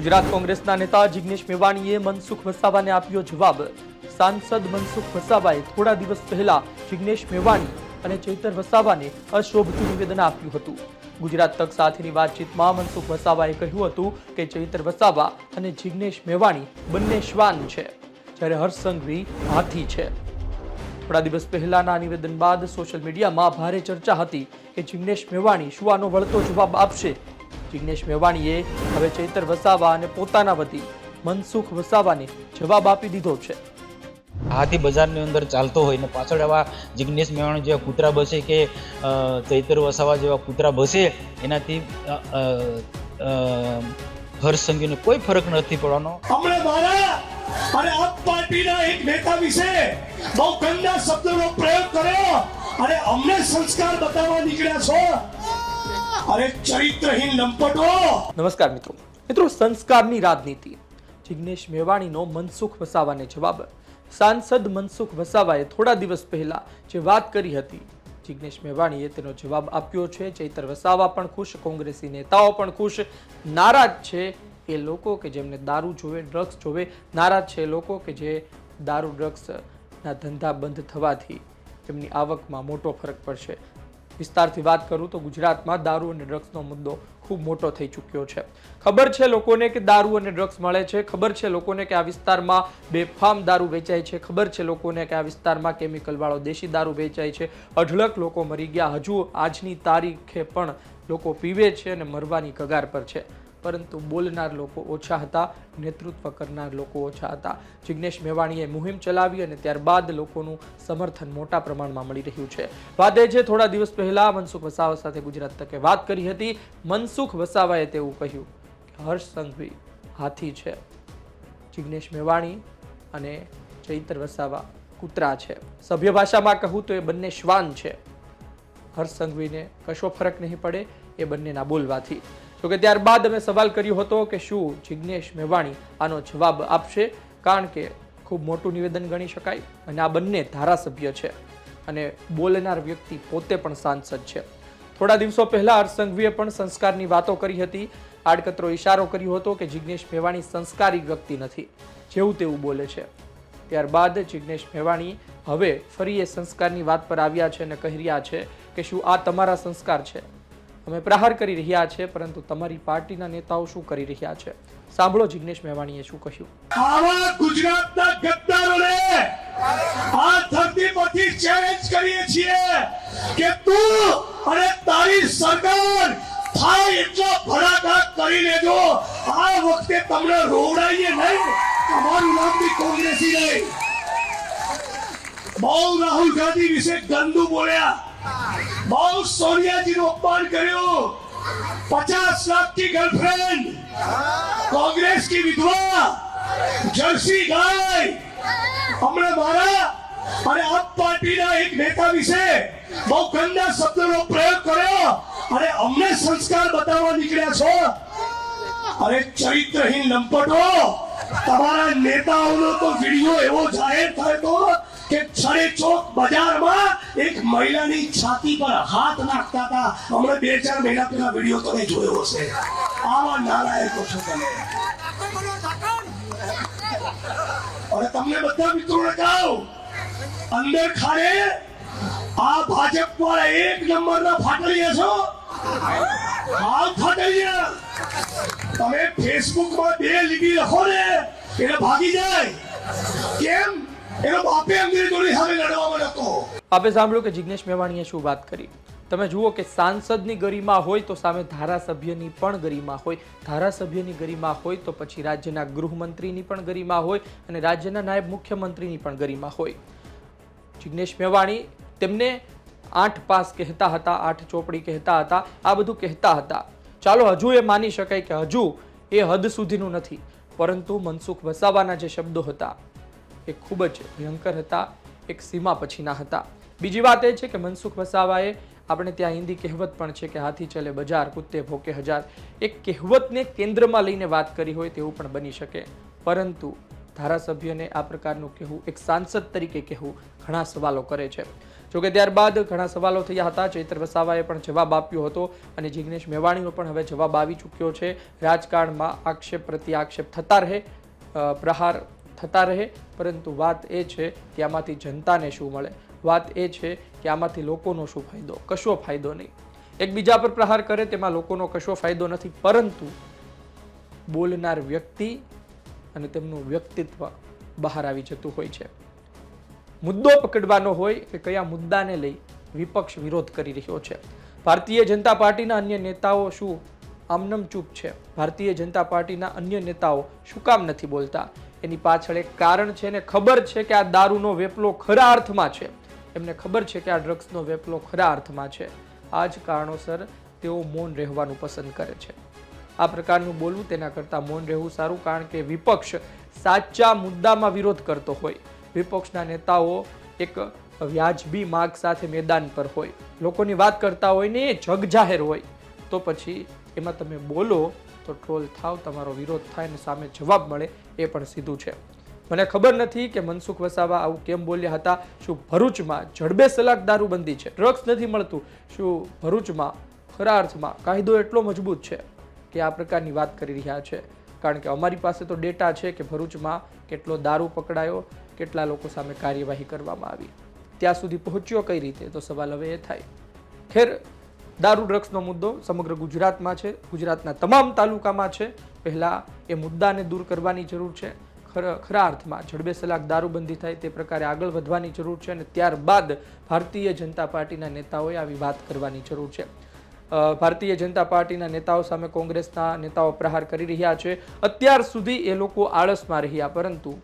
ગુજરાત કોંગ્રેસના નેતા જિગ્નેશ મેવાણીએ મનસુખ વસાવાને આપ્યો જવાબ. સાંસદ મનસુખ વસાવાએ થોડા દિવસ પહેલા જિગ્નેશ મેવાણી અને ચૈતર વસાવાને અશોભતું નિવેદન આપ્યું હતું. ગુજરાત તક સાથેની વાતચીતમાં મનસુખ વસાવાએ કહ્યું હતું કે ચૈતર વસાવા અને જિગ્નેશ મેવાણી બંને શ્વાન છે. જ્યારે હર્ષસંઘવી હાથી છે. થોડા દિવસ પહેલાના નિવેદન બાદ સોશિયલ મીડિયામાં ભારે ચર્ચા હતી કે જિગ્નેશ મેવાણી શું આનો વળતો જવાબ આપશે જિગ્નેશ મેવાણીએ હવે ચૈતર વસાવા અને પોતાના વતી મનસુખ વસાવાને જવાબ આપી દીધો છે. હાથી બજારની અંદર ચાલતો હોય ને પાછળ એવા જિગ્નેશ મેવાણી જેવા કૂતરા બસે કે ચૈતર વસાવા જેવા કૂતરા બસે એનાથી હર્ષ સંઘીને કોઈ ફરક નથી પડવાનો. હમણાં મારા અને આપ પાર્ટીના એક નેતા વિશે બહુ ગંદા શબ્દોનો પ્રયોગ કર્યો અને અમને સંસ્કાર બતાવવા નીકળ્યા છો. અરે ચરિત્રહીન લંપટો! નમસ્કાર મિત્રો. મિત્રો, સંસ્કારની રાજનીતિ. જિગ્નેશ મેવાણીનો મનસુખ વસાવાને જવાબ. સાંસદ મનસુખ વસાવાએ થોડા દિવસ પહેલા જે વાત કરી હતી, જિગ્નેશ મેવાણીએ તેનો જવાબ આપ્યો છે. ચૈતર વસાવા પણ ખુશ, કોંગ્રેસી નેતાઓ પણ ખુશ. નારાજ છે એ લોકો કે જેમને દારૂ જોવે, ડ્રગ્સ જોવે. નારાજ છે લોકો કે જે દારૂ, ડ્રગ્સના ધંધા બંધ થવાથી તેમની આવકમાં મોટો ફરક પડશે. વિસ્તારથી વાત કરું તો ગુજરાતમાં દારૂ અને ડ્રગ્સનો મુદ્દો ખૂબ મોટો થઈ ચૂક્યો છે. ખબર છે લોકોને કે દારૂ અને ડ્રગ્સ મળે છે? ખબર છે લોકોને કે આ વિસ્તારમાં બેફામ દારૂ વેચાય છે? ખબર છે લોકોને કે આ વિસ્તારમાં કેમિકલવાળો દેશી દારૂ વેચાય છે? અઢળક લોકો મરી ગયા. હજુ આજની તારીખે પણ લોકો પીવે છે અને મરવાની કગાર પર છે. પરંતુ બોલનાર લોકો ઓછા હતા, નેતૃત્વ કરનાર લોકો ઓછા હતા. જિગ્નેશ મેવાણીએ મુહિમ ચલાવી અને ત્યારબાદ લોકોનું સમર્થન મોટા પ્રમાણમાં મળી રહ્યું છે. એ છે, થોડા દિવસ પહેલા મનસુખ વસાવા સાથે ગુજરાત તકે વાત કરી હતી. મનસુખ વસાવાએ તેવું કહ્યું, હર્ષ સંઘવી હાથી છે. જિગ્નેશ મેવાણી અને ચૈતર વસાવા કૂતરા છે. સભ્ય ભાષામાં કહું તો એ બંને શ્વાન છે. હર્ષ સંઘવીને કશો ફરક નહીં પડે, એ બંનેના બોલવાથી. જોકે ત્યારબાદ અમે સવાલ કર્યો હતો કે શું જિજ્ઞેશ મેવાણી આનો જવાબ આપશે? કારણ કે ખૂબ મોટું નિવેદન ગણી શકાય અને આ બંને ધારાસભ્ય છે અને બોલનાર વ્યક્તિ પોતે પણ સાંસદ છે. થોડા દિવસો પહેલા હર્ષસંઘવીએ પણ સંસ્કારની વાતો કરી હતી. આડકતરો ઇશારો કર્યો હતો કે જિગ્નેશ મેવાણી સંસ્કારી વ્યક્તિ નથી, જેવું તેવું બોલે છે. ત્યારબાદ જિજ્ઞેશ મેવાણી હવે ફરી એ સંસ્કારની વાત પર આવ્યા છે અને કહી રહ્યા છે કે શું આ તમારા સંસ્કાર છે? અમે પ્રહાર કરી રહ્યા છે, પરંતુ તમારી પાર્ટીના નેતાઓ શું કરી રહ્યા છે? સાંભળો જિગ્નેશ મેવાણીએ શું કહ્યું. આવા ગુજરાતના ગદ્દારોને આ ધરતી પરથી ચેલેન્જ કરીએ છીએ કે તું અને તારી સરકાર થાય એટલો ભડાકા કરી લેજો. આ વખતે તમને રોવડાઈએ નહીં, તમારું નામ બી કોંગ્રેસી નહીં. બહુ રાહુલ ગાંધી વિશે ગંદુ બોલ્યા. બહુ સોનિયાજીનું અપમાન કર્યું પચાસ લાખ की गर्लफ्रेंड कांग्रेस की विधवा जर्सी गाय હમણાં મારા અને આપ પાર્ટીના એક નેતા વિશે બહુ ગંદા શબ્દોનો પ્રયોગ કર્યો અને અમને સંસ્કાર બતાવવા નીકળ્યા છો અરે ચરિત્રહીન લંપટો તમારા નેતાઓનો તો વિડીયો એવો જાહેર થયો તો કે છડે ચોક બજારમાં એક મહિલાની છાતી પર હાથ નાખતા હતા. હમણાં બે ચાર મહિના પહેલા વીડિયો તમે જોયો હશે. આવા નારાયકો છો તમે. અને તમને બધા મિત્રોને કહું, અંદર ખાને આ ભાજપ પર એક નંબરના ફાટલીએ છો. હાલ ફાટલીએ તમે ફેસબુકમાં બે લીટી લખો ને એટલે ભાગી જાય. કેમ? એનો બાપે અંગ્રેજોની સામે લડવામાં આપે સાંભળ્યું કે જિજ્ઞેશ મેવાણીએ શું વાત કરી? તમે જુઓ કે સાંસદની ગરિમા હોય તો સામે ધારાસભ્યની પણ ગરિમા હોય. ધારાસભ્યની ગરિમા હોય તો પછી રાજ્યના ગૃહમંત્રીની પણ ગરિમા હોય અને રાજ્યના નાયબ મુખ્યમંત્રીની પણ ગરિમા હોય. જિજ્ઞેશ મેવાણી તેમને આઠ પાસ કહેતા હતા, આઠ ચોપડી કહેતા હતા, આ બધું કહેતા હતા. ચાલો હજુ એ માની શકાય કે હજુ એ હદ સુધીનું નથી, પરંતુ મનસુખ વસાવાના જે શબ્દો હતા એ ખૂબ જ ભયંકર હતા, એક સીમા પછીના હતા. બીજી વાત એ છે કે મનસુખ વસાવાએ આપણે ત્યાં હિન્દી કહેવત પણ છે કે હાથી ચલે બજાર, કુત્તે ભોકે હજાર. એક કહેવતને કેન્દ્રમાં લઈને વાત કરી હોય તેવું પણ બની શકે. પરંતુ ધારાસભ્યને આ પ્રકારનું કહેવું, એક સાંસદ તરીકે કહેવું ઘણા સવાલો કરે છે. જોકે ત્યારબાદ ઘણા સવાલો થયા હતા. ચૈત્ર વસાવાએ પણ જવાબ આપ્યો હતો અને જિગ્નેશ મેવાણીનો પણ હવે જવાબ આવી ચૂક્યો છે. રાજકારણમાં આક્ષેપ પ્રતિ આક્ષેપ થતા રહે. પ્રહાર થતા રહે, પરંતુ વાત એ છે કે આમાંથી જનતાને શું મળે. વાત એ છે કે આમાંથી લોકોનો શું ફાયદો, કશો ફાયદો નહીં. એકબીજા પર પ્રહાર કરે તેમાં લોકોનો કશો ફાયદો નથી, પરંતુ બોલનાર વ્યક્તિ અને તેમનું વ્યક્તિત્વ બહાર આવી જતું હોય છે. મુદ્દો પકડવાનો હોય કે કયા મુદ્દાને લઈ વિપક્ષ વિરોધ કરી રહ્યો છે. ભારતીય જનતા પાર્ટીના અન્ય નેતાઓ શું આમનમ ચૂપ છે? ભારતીય જનતા પાર્ટીના અન્ય નેતાઓ શું કામ નથી બોલતા? એની પાછળ એક કારણ છે ને ખબર છે કે આ દારૂનો વેપલો ખરા અર્થમાં છે. એમને ખબર છે કે આ ડ્રગ્સનો વેપલો ખરા અર્થમાં છે. આ જ કારણોસર તેઓ મૌન રહેવાનું પસંદ કરે છે. આ પ્રકારનું બોલવું તેના કરતાં મૌન રહેવું સારું કારણ કે વિપક્ષ સાચા મુદ્દામાં વિરોધ કરતો હોય. વિપક્ષના નેતાઓ એક વ્યાજબી માગ સાથે મેદાન પર હોય. લોકોની વાત કરતા હોય ને એ જગજાહેર હોય. તો પછી એમાં તમે બોલો તો ટ્રોલ થાવ, તમારો વિરોધ થાય અને સામે જવાબ મળે એ પણ સીધું છે. મને ખબર નથી કે મનસુખ વસાવા આવું કેમ બોલ્યા હતા. શું ભરૂચમાં જડબે સલાક દારૂબંધી છે? ડ્રગ્સ નથી મળતું. શું ભરૂચમાં ખરા અર્થમાં કાયદો એટલો મજબૂત છે કે આ પ્રકારની વાત કરી રહ્યા છે? કારણ કે અમારી પાસે તો ડેટા છે કે ભરૂચમાં કેટલો દારૂ પકડાયો, કેટલા લોકો સામે કાર્યવાહી કરવામાં આવી. ત્યાં સુધી પહોંચ્યો કઈ રીતે? તો સવાલ હવે એ થાય. ખેર દારૂ ડ્રગ્સનો મુદ્દો સમગ્ર ગુજરાતમાં છે, ગુજરાતના તમામ તાલુકામાં છે. પહેલાં એ મુદ્દાને દૂર કરવાની જરૂર છે. ખરા અર્થમાં જડબે સલાક દારૂબંધી થાય તે પ્રકારે આગળ વધવાની જરૂર છે અને ત્યારબાદ ભારતીય જનતા પાર્ટીના નેતાઓએ આવી વાત કરવાની જરૂર છે. ભારતીય જનતા પાર્ટીના નેતાઓ સામે કોંગ્રેસના નેતાઓ પ્રહાર કરી રહ્યા છે. અત્યાર સુધી એ લોકો આળસમાં રહ્યા, પરંતુ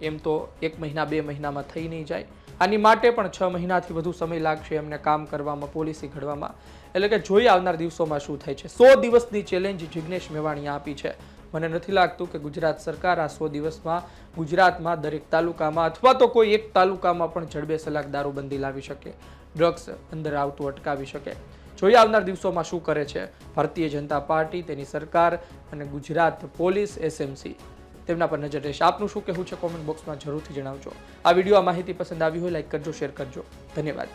એમ તો એક મહિના, બે મહિનામાં થઈ નહીં જાય. આની માટે પણ છ મહિનાથી વધુ સમય લાગશે એમને કામ કરવામાં, પોલિસી ઘડવામાં. એટલે કે જોઈ આવનાર દિવસોમાં શું થાય છે. સો દિવસની ચેલેન્જ જિગ્નેશ મેવાણીએ આપી છે. મને નથી લાગતું કે ગુજરાત સરકાર આ સો દિવસમાં ગુજરાતમાં દરેક તાલુકામાં અથવા તો કોઈ એક તાલુકામાં પણ જડબે સલાક દારૂબંધી લાવી શકે ડ્રગ્સ અંદર આવતું અટકાવી શકે. જોઈ આવનાર દિવસોમાં શું કરે છે. ભારતીય જનતા પાર્ટી, તેની સરકાર અને ગુજરાત પોલીસ એસએમસી તેમના પર નજર રહેશે. આપનું શું કહેવું છે? કોમેન્ટ બોક્સમાં જરૂરથી જણાવજો. આ વીડિયો આ માહિતી પસંદ આવી હોય, લાઈક કરજો, શેર કરજો. ધન્યવાદ.